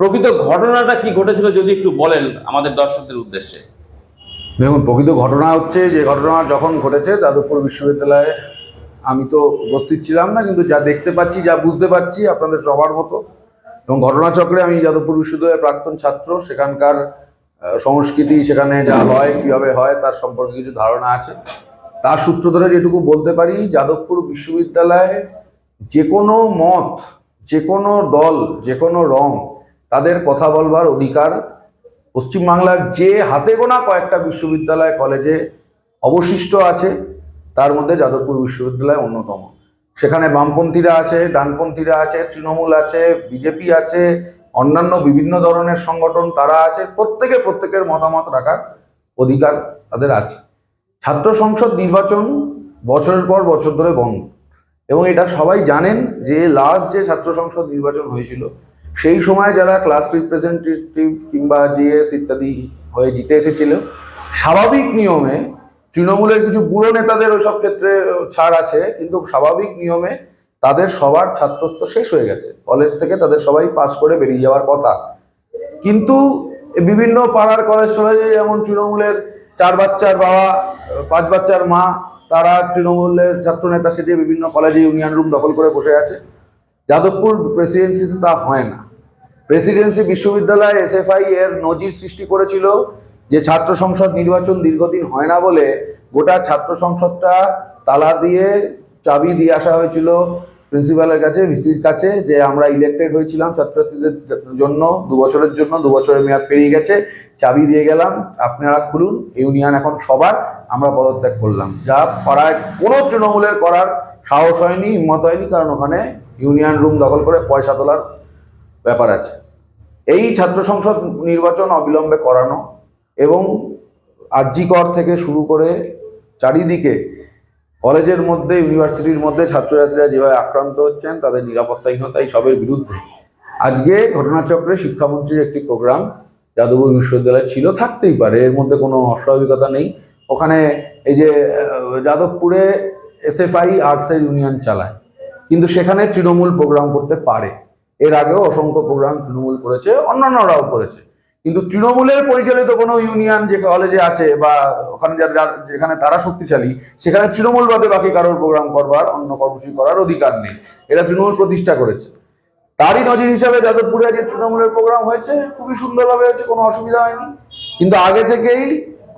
প্রকৃত ঘটনাটা কি ঘটেছিল যদি একটু বলেন আমাদের দর্শকদের উদ্দেশ্যে? দেখুন, প্রকৃত ঘটনা হচ্ছে যে ঘটনা যখন ঘটেছে, যাদবপুর বিশ্ববিদ্যালয়ে আমি তো উপস্থিত ছিলাম না, কিন্তু যা দেখতে পাচ্ছি, যা বুঝতে পারছি আপনাদের সবার মতো, এবং ঘটনাচক্রে আমি যাদবপুর বিশ্ববিদ্যালয়ের প্রাক্তন ছাত্র, সেখানকার সংস্কৃতি, সেখানে যা হয়, কীভাবে হয়, তার সম্পর্কে কিছু ধারণা আছে। তার সূত্র ধরে যেটুকু বলতে পারি, যাদবপুর বিশ্ববিদ্যালয়ে যে কোনো মত, যে কোনো দল, যে কোনো রং তাদের কথা বলবার অধিকার পশ্চিমবাংলার যে হাতে গোনা কয়েকটা বিশ্ববিদ্যালয় কলেজে অবশিষ্ট আছে, তার মধ্যে যাদবপুর বিশ্ববিদ্যালয় অন্যতম। সেখানে বামপন্থীরা আছে, ডানপন্থীরা আছে, তৃণমূল আছে, বিজেপি আছে, অন্যান্য বিভিন্ন ধরনের সংগঠন তারা আছে, প্রত্যেকে প্রত্যেকের মতামত রাখার অধিকার তাদের আছে। ছাত্র সংসদ নির্বাচন বছরের পর বছর ধরে বন্ধ। এবং এটা সবাই জানেন যে লাস্ট যে ছাত্র সংসদ নির্বাচন হয়েছিল সেই সময় যারা ক্লাস রিপ্রেজেন্টেটিভ কিংবা জিএস ইত্যাদি হয়ে জিতে এসেছিল, স্বাভাবিক নিয়মে তৃণমূলের কিছু বুড়ো নেতাদের ওইসব ক্ষেত্রে ছাড় আছে, কিন্তু স্বাভাবিক নিয়মে তাদের সবার ছাত্রত্ব শেষ হয়ে গেছে। কলেজ থেকে তাদের সবাই পাস করে বেরিয়ে যাওয়ার কথা। কিন্তু বিভিন্ন পাড়ার কলেজ কলেজে যেমন তৃণমূলের চার বাচ্চার বাবা, পাঁচ বাচ্চার মা, তারা তৃণমূলের ছাত্রনেতা সেজে বিভিন্ন কলেজে ইউনিয়ন রুম দখল করে বসে আছে। যাদবপুর প্রেসিডেন্সিতে তা হয় না। প্রেসিডেন্সি বিশ্ববিদ্যালয় এসএফআই এর নজির সৃষ্টি করেছিল যে ছাত্র সংসদ নির্বাচন দীর্ঘদিন হয় না বলে গোটা ছাত্র সংসদটা তালা দিয়ে চাবি দিয়ে আসা হয়েছিল প্রিন্সিপালের কাছে, ভিসির কাছে, যে আমরা ইলেক্টেড হয়েছিলাম ছাত্রছাত্রীদের জন্য, দু বছরের জন্য, দু বছরের মেয়াদ পেরিয়ে গেছে, চাবি দিয়ে গেলাম, আপনারা খুলুন, ইউনিয়ন এখন সবার, আমরা পদত্যাগ করলাম। যা পাড়ায় কোনো তৃণমূলের করার সাহস হয়নি, হিম্মত হয়নি, কারণ ওখানে ইউনিয়ন রুম দখল করে পয়সা তোলার ব্যাপার আছে। এই ছাত্র সংসদ নির্বাচন অবিলম্বে করানো এবং আর্যিকর থেকে শুরু করে চারিদিকে কলেজের মধ্যে, ইউনিভার্সিটির মধ্যে ছাত্রছাত্রীরা যেভাবে আক্রান্ত হচ্ছেন, তাদের নিরাপত্তাহীনতা এই সবের বিরুদ্ধে। আজকে ঘটনাচক্রে শিক্ষামন্ত্রীর একটি প্রোগ্রাম যাদবপুর বিশ্ববিদ্যালয় ছিল, থাকতেই পারে, এর মধ্যে কোনো অস্বাভাবিকতা নেই। ওখানে এই যে যাদবপুরে এসএফআই আর্টসের ইউনিয়ন চালায়, কিন্তু সেখানে তৃণমূল প্রোগ্রাম করতে পারে। এর আগেও অসংখ্য প্রোগ্রাম তৃণমূল করেছে, অন্যান্যরাও করেছে। কিন্তু তৃণমূলের পরিচালিত কোনো ইউনিয়ন যে কলেজে আছে বা ওখানে যেখানে তারা শক্তিশালী, সেখানে তৃণমূল বাদে বাকি কারোর প্রোগ্রাম করবার, অন্য কর্মসূচি করার অধিকার নেই। এটা তৃণমূল প্রতিষ্ঠা করেছে। তারই নজির হিসাবে যাদবপুরে যে তৃণমূলের প্রোগ্রাম হয়েছে, খুবই সুন্দরভাবে হয়েছে, কোনো অসুবিধা হয়নি। কিন্তু আগে থেকেই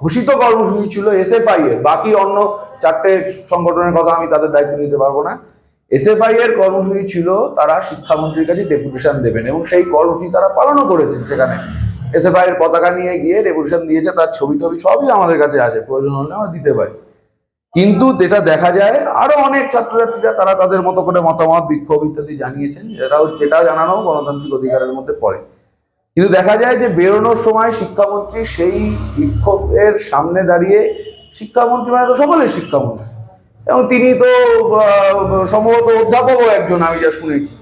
ঘোষিত কর্মসূচি ছিল এসএফআই এর, বাকি অন্য চারটে সংগঠনের কথা আমি তাদের দায়িত্ব নিতে পারব না। এসএফআই এর কর্মসূচি ছিল তারা শিক্ষামন্ত্রীর কাছে ডেপুটেশন দেবেন এবং সেই কর্মসূচি তারা পালনও করেছেন সেখানে। এসএফআই এর পতাকা নিয়ে গিয়ে ডেপুটেশন দিয়েছে, তার ছবি টবি সবই আমাদের কাছে আছে, প্রয়োজন হলে আমরা দিতে পারি। কিন্তু যেটা দেখা যায়, আরও অনেক ছাত্রছাত্রীরা তারা তাদের মতো করে মতামত, বিক্ষোভ ইত্যাদি জানিয়েছেন এটাও যেটা জানানো গণতান্ত্রিক অধিকারের মধ্যে পড়ে। কিন্তু দেখা যায় যে বেরোনোর সময় শিক্ষামন্ত্রী সেই বিক্ষোভের সামনে দাঁড়িয়ে, শিক্ষামন্ত্রী মানে তো সকলের শিক্ষামন্ত্রী। এবং তিনি তো সম্ভবত অধ্যাপকও একজন, আমি যা শুনেছি।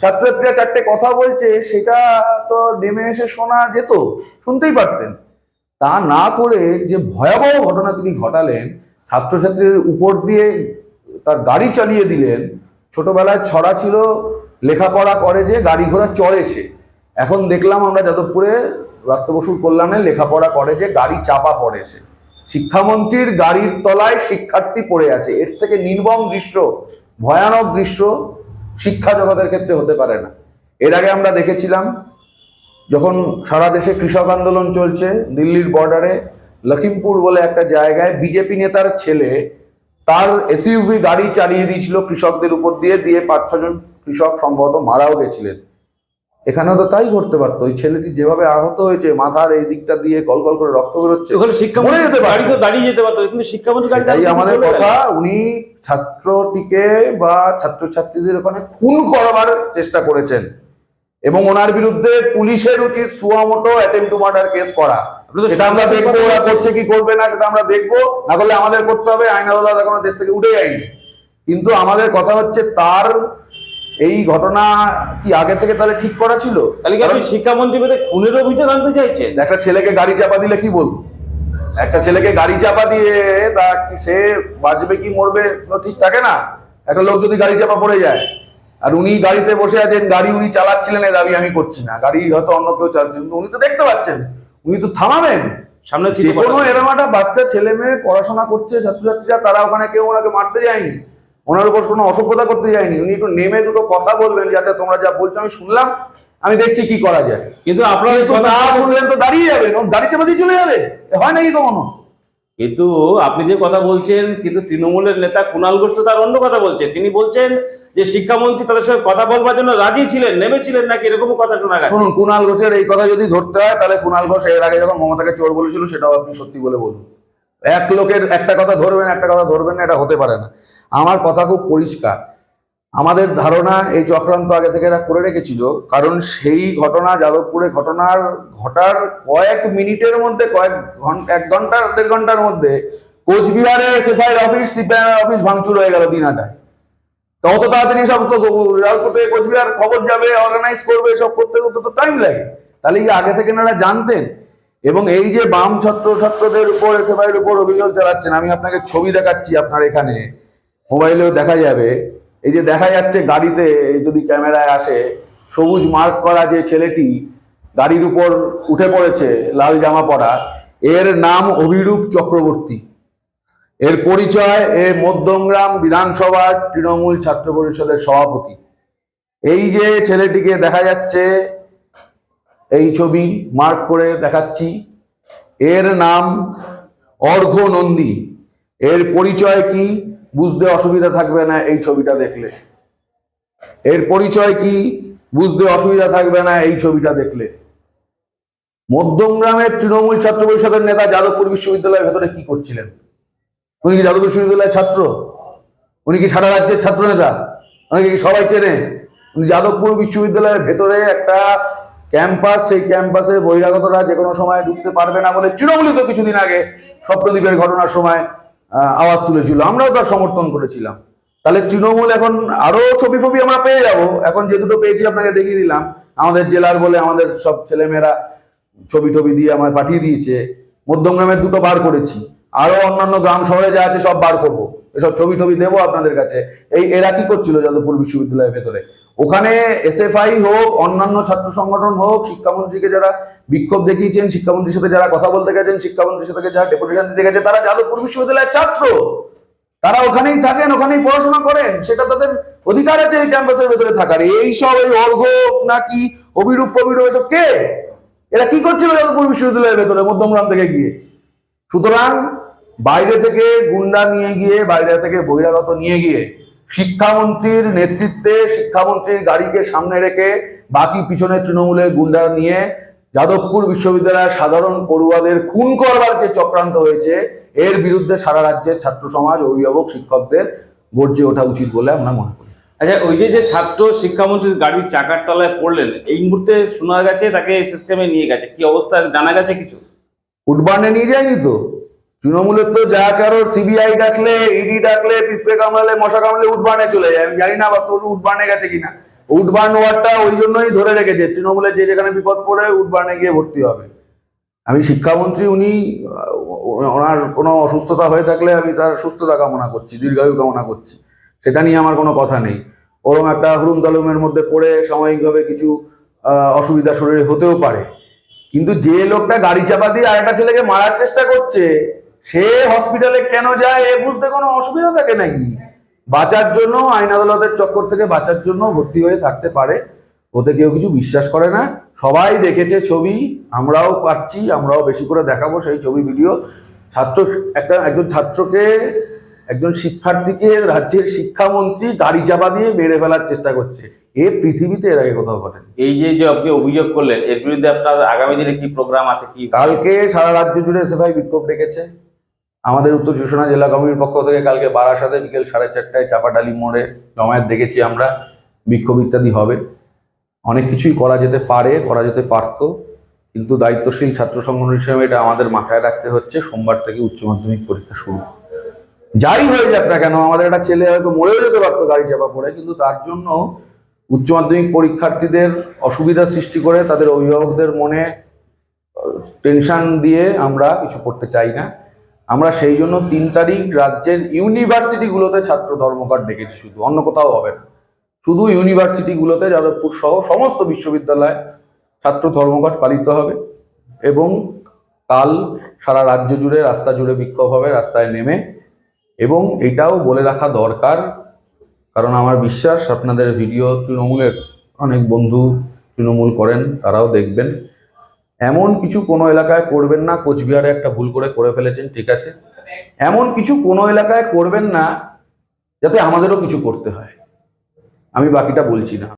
ছাত্রছাত্রীরা চারটে কথা বলছে, সেটা তো নেমে এসে শোনা যেত, শুনতেই পারতেন। তা না করে যে ভয়াবহ ঘটনা তিনি ঘটালেন, ছাত্রছাত্রীর উপর দিয়ে তার গাড়ি চালিয়ে দিলেন। ছোটবেলায় ছড়া ছিল, লেখাপড়া করে যে গাড়ি ঘোড়া চড়ে সে। এখন দেখলাম আমরা যাদবপুরে রক্ত বসুর কল্যাণে লেখাপড়া করে যে গাড়ি চাপা পড়ে সে। শিক্ষামন্ত্রীর গাড়ির তলায় শিক্ষার্থী পড়ে আছে। এর থেকে নির্মম দৃশ্য, ভয়ানক দৃশ্য শিক্ষা জগতের ক্ষেত্রে হতে পারে না। এর আগে আমরা দেখেছিলাম, যখন সারা দেশে কৃষক আন্দোলন চলছে, দিল্লির বর্ডারে লখিমপুর বলে একটা জায়গায় বিজেপি নেতার ছেলে তার এসইউভি গাড়ি চালিয়ে দিয়েছিল কৃষকদের উপর দিয়ে দিয়ে পাঁচ ছজন কৃষক সম্ভবত মারাও গেছিলেন। এখানেও তো তাই ঘটতে পারতো। ওই ছেলেটি যেভাবে আহত হয়েছে মাথার এই দিকটা দিয়ে কল কল করে রক্ত বেরোচ্ছে ওখানে শিক্ষামন্ত্রী মরে যেতে পারে। তো দাঁড়িয়ে যেতে পারতো কিন্তু শিক্ষামন্ত্রী দাঁড়িয়ে আমাদের কথা। উনি ছাত্রটিকে বা ছাত্রছাত্রীদের ওখানে খুন করবার চেষ্টা করেছেন। এবং ওনার বিরুদ্ধে পুলিশের উচিত suo motu attempt to murder case করা। সেটা আমরা দেখব ওরা করছে কি করবে না সেটা আমরা দেখব। না করলে আমাদের করতে হবে আইন আদালত এখন দেশ থেকে উঠে যায়নি। কিন্তু আমাদের কথা হচ্ছে তার এই ঘটনা কি আগে থেকে তাহলে ঠিক করা ছিল? তাহলে কি আপনি শিক্ষামন্ত্রী পেতে খুনের অভিযোগ আনতে চাইছেন? একটা ছেলেকে গাড়ি চাপা দিলে কি বলব? একটা ছেলেকে গাড়ি চাপা দিয়ে তা সে বাঁচবে কি মরবে ঠিক থাকে না? একটা লোক যদি গাড়ি চাপা পড়ে যায় আর উনি গাড়িতে বসে আছেন গাড়ি উনি চালাচ্ছিলেন এই দাবি আমি করছি না। গাড়ি হয়তো অন্য কেউ চালাচ্ছেন কিন্তু উনি তো দেখতে পাচ্ছেন উনি তো থামাবেন। সামনে যে কোনো। এরকম একটা বাচ্চা ছেলে মেয়ে পড়াশোনা করছে ছাত্রছাত্রীরা তারা ওখানে কেউ ওনাকে মারতে যায়নি। ওনার উপর কোনো অসভ্যতা করতে যায়নি। উনি একটু নেমে দুটো কথা বলবেন যে আচ্ছা তোমরা যা বলছো আমি শুনলাম আমি দেখছি কি করা যায়। কিন্তু আপনার না শুনলেন তো দাঁড়িয়ে যাবেন দাঁড়িয়ে চাপা দিয়ে চলে যাবে। হয় নাকি কখনো? কিন্তু আপনি যে কথা বলছেন কিন্তু তৃণমূলের নেতা কুণাল ঘোষ তো তার অন্য কথা বলছেন তিনি বলছেন যে শিক্ষামন্ত্রী তাদের সঙ্গে কথা বলবার জন্য রাজি ছিলেন নেমেছিলেন নাকি এরকমও কথা শোনা গেছে। শুনুন কুণাল ঘোষের এই কথা যদি ধরতে হয় তাহলে কুণাল ঘোষ এর আগে যখন মমতাকে চোর বলেছিল সেটাও আপনি সত্যি বলে বলুন। এক লোকের একটা কথা ধরবেন একটা কথা ধরবেন না এটা হতে পারে না। আমার কথা খুব পরিষ্কার। আমাদের ধারণা এই চক্রান্ত আগে থেকে এরা করে রেখেছিল, কারণ সেই ঘটনা, যাদবপুরে ঘটনার ঘটার কয়েক মিনিটের মধ্যে, কয়েক ঘণ্টা এক ঘণ্টা, দেড় ঘণ্টার মধ্যে কোচবিহারে এসএফআই অফিস সিপিআই অফিস ভাঙচুর হয়ে গেল দিনাটায় অত তাড়াতাড়ি সব রাজপুর কোচবিহার খবর যাবে অর্গানাইজ করবে, সব করতে করতে তো টাইম লাগে। তাহলে কি আগে থেকে এনারা জানতেন, এবং এই যে বাম ছাত্র ছাত্রদের উপর এসএফআইয়ের উপর অভিযোগ চালাচ্ছেন, আমি আপনাকে ছবি দেখাচ্ছি আপনার এখানে। মোবাইলেও দেখা যাবে। এই যে দেখা যাচ্ছে গাড়িতে যদি ক্যামেরায় আসে, সবুজ মার্ক করা যে ছেলেটি গাড়ির উপর উঠে পড়েছে, লাল জামা পরা, এর নাম অভিরূপ চক্রবর্তী। এর পরিচয় এ মধ্যমগ্রাম বিধানসভার তৃণমূল ছাত্র পরিষদের সভাপতি। এই যে ছেলেটিকে দেখা যাচ্ছে, এই ছবি মার্ক করে দেখাচ্ছি। এর নাম অর্ঘ নন্দী। এর পরিচয় কি? বুঝতে অসুবিধা থাকবে না এই ছবিটা দেখলে। এর পরিচয় কি? বুঝতে অসুবিধা থাকবে না এই ছবিটা দেখলে। মধ্যমগ্রামের তৃণমূল ছাত্র পরিষদের নেতা যাদবপুর বিশ্ববিদ্যালয়ের ভেতরে কি করছিলেন? উনি কি যাদব বিশ্ববিদ্যালয়ের ছাত্র? উনি কি সারা রাজ্যের ছাত্র নেতা? উনি কি সবাই চেনে? উনি যাদবপুর বিশ্ববিদ্যালয়ের ভেতরে একটা ক্যাম্পাস, সেই ক্যাম্পাসে বহিরাগতরা যে কোনো সময় ঢুকতে পারবে না বলে তৃণমূলই তো কিছুদিন আগে স্বপ্নদ্বীপের ঘটনার সময় আওয়াজ তুলেছিল। আমরাও তার সমর্থন করেছিলাম। তাহলে তৃণমূল এখন আরও ছবি ফবি আমরা পেয়ে যাব। এখন যে দুটো পেয়েছি আপনাকে দেখিয়ে দিলাম। আমাদের জেলার বলে আমাদের সব ছেলেমেয়েরা ছবি টবি দিয়ে আমায় পাঠিয়ে দিয়েছে। মধ্যমগ্রামের দুটো বার করেছি। আরও অন্যান্য গ্রাম শহরে যা আছে সব বার করব। এসব ছবি টবি দেবো আপনাদের কাছে। এই এরা কি করছিল যাদবপুর বিশ্ববিদ্যালয়ের ভেতরে? ওখানে এসএফআই হোক, অন্যান্য ছাত্র সংগঠন হোক, শিক্ষামন্ত্রীকে যারা বিক্ষোভ দেখিয়েছেন, শিক্ষামন্ত্রীর সাথে যারা কথা বলতে গেছেন, শিক্ষামন্ত্রীর সাথে যারা ডেপুটেশন দিতে গেছে, তারা যাদবপুর বিশ্ববিদ্যালয়ের ছাত্র। তারা ওখানেই থাকেন, ওখানেই পড়াশোনা করেন। সেটা তাদের অধিকার আছে এই ক্যাম্পাসের ভেতরে থাকার। এই সব, এই অর্ঘ, নাকি অভিরূপ ফবিরূপ, এসব কে? এরা কি করছিল যাদবপুর বিশ্ববিদ্যালয়ের ভেতরে, মধ্যমগ্রাম থেকে গিয়ে? সুতরাং বাইরে থেকে গুন্ডা নিয়ে গিয়ে, বাইরে থেকে বহিরাগত নিয়ে গিয়ে শিক্ষামন্ত্রীর নেতৃত্বে শিক্ষামন্ত্রীর গাড়িকে সামনে রেখে বাকি পিছনে তৃণমূলের গুন্ডা নিয়ে যাদবপুর বিশ্ববিদ্যালয়ের সাধারণ পড়ুয়াদের খুন করবার যে চক্রান্ত হয়েছে এর বিরুদ্ধে সারা রাজ্যের ছাত্র সমাজ অভিভাবক শিক্ষকদের গর্জে ওঠা উচিত বলে আমরা মনে করি। আচ্ছা ওই যে যে ছাত্র শিক্ষামন্ত্রীর গাড়ির চাকার তলায় পড়লেন এই মুহূর্তে শোনা গেছে তাকে সিস্টেমে নিয়ে গেছে। কি অবস্থা? জানা গেছে কিছু? উডবান্ডে নিয়ে যায়নি তো? তৃণমূলের তো যা কারোর সিবিআই ডাকলে ইডি ডাকলে, পিঁপড়ে কামড়ালে, মশা কামড়ালে উডবান্ডে চলে যায়। আমি জানি না বা তোর উডবান্ডে গেছে কিনা। উডবান্ড ওয়ার্ডটা ওই জন্যই ধরে রেখেছে। তৃণমূলের যে যেখানে বিপদ পড়ে উডবান্ডে গিয়ে ভর্তি হবে। আমি শিক্ষামন্ত্রী, উনি ওনার কোনো অসুস্থতা হয়ে থাকলে আমি তার সুস্থতা কামনা করছি, দীর্ঘায়ু কামনা করছি। সেটা নিয়ে আমার কোনো কথা নেই। ওরম একটা হুরুম তালুমের মধ্যে পড়ে সাময়িকভাবে কিছু অসুবিধা শরীরে হতেও পারে। কিন্তু যে লোকটা গাড়ি চাপা দিয়ে আরেকটা ছেলেকে মারার চেষ্টা করছে সে হসপিটালে কেন যায় এ বুঝতে কোনো অসুবিধা থাকে নাকি? বাঁচার জন্য আইন আদালতের চক্কর থেকে বাঁচার জন্য ভর্তি হয়ে থাকতে পারে। ওতে কেউ কিছু বিশ্বাস করে না। সবাই দেখেছে ছবি আমরাও পাচ্ছি আমরাও বেশি করে দেখাবো সেই ছবি ভিডিও ছাত্র একটা একজন ছাত্রকে একজন শিক্ষার্থীকে রাজ্যের শিক্ষামন্ত্রী গাড়ি চাপা দিয়ে মেরে ফেলার চেষ্টা করছে। এ পৃথিবীতে এর আগে কোথাও ঘটেনি। এই যে যে আপনি অভিযোগ করলেন এর বিরুদ্ধে আপনার আগামী দিনে কি প্রোগ্রাম আছে কি কালকে সারা রাজ্য জুড়ে এসএফআই বিক্ষোভ ডেকেছে। আমাদের উত্তর চুষণা জেলা কমিটির পক্ষ থেকে কালকে বারাসাতে বিকেল সাড়ে চারটায় চাপাডালি মোড়ে জমায়েত দেখেছি আমরা। বিক্ষোভ ইত্যাদি হবে। অনেক কিছুই করা যেতে পারে, করা যেতে পারতো, কিন্তু দায়িত্বশীল ছাত্র সংগঠন হিসেবে এটা আমাদের মাথায় রাখতে হচ্ছে। সোমবার থেকে উচ্চ মাধ্যমিক পরীক্ষা শুরু। যাই হয়ে যাক না কেন, আমাদের একটা ছেলে হয়তো মরেও যেতে পারতো গাড়ি চাপা পড়ে, কিন্তু তার জন্য উচ্চ মাধ্যমিক পরীক্ষার্থীদের অসুবিধা সৃষ্টি করে তাদের অভিভাবকদের মনে টেনশন দিয়ে আমরা কিছু করতে চাই না। আমরা সেই জন্য তিন তারিখ রাজ্যের ইউনিভার্সিটিগুলোতে ছাত্র ধর্মঘট ডেকেছি শুধু, অন্য কোথাও হবে না। শুধু ইউনিভার্সিটিগুলোতে যাদবপুর সহ সমস্ত বিশ্ববিদ্যালয়ে ছাত্র ধর্মঘট পালিত হবে এবং কাল সারা রাজ্য জুড়ে, রাস্তা জুড়ে বিক্ষোভ হবে, রাস্তায় নেমে। এবং এটাও বলে রাখা দরকার, কারণ আমার বিশ্বাস, আপনাদের ভিডিও তৃণমূলের অনেক বন্ধু তৃণমূল করেন, তারাও দেখবেন। এমন কিছু কোনো এলাকায় করবেন না, কোচবিহারে একটা ভুল করে করে ফেলেছেন, ঠিক আছে? এমন কিছু কোনো এলাকায় করবেন না যাতে আমাদেরও কিছু করতে হয়। আমি বাকিটা বলছি না।